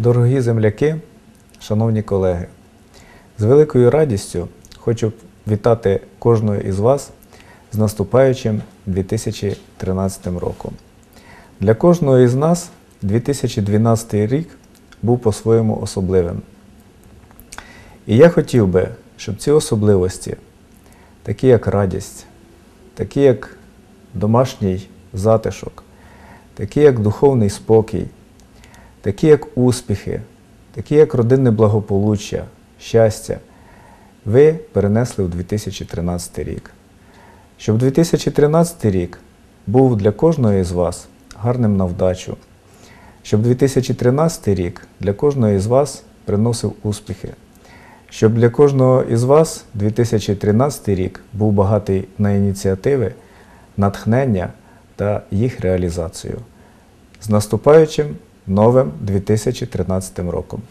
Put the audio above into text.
Дорогі земляки, шановні колеги, з великою радістю хочу вітати кожного із вас з наступаючим 2013 роком. Для кожного із нас 2012 рік був по-своєму особливим. І я хотів би, щоб ці особливості, такі як радість, такі як домашній затишок, такі як духовний спокій, такі як успіхи, такі як родинне благополуччя, щастя, ви перенесли у 2013 рік. Щоб 2013 рік був для кожного із вас гарним на вдачу, щоб 2013 рік для кожного із вас приносив успіхи, щоб для кожного із вас 2013 рік був багатий на ініціативи, натхнення та їх реалізацію. З наступаючим новим 2013 роком!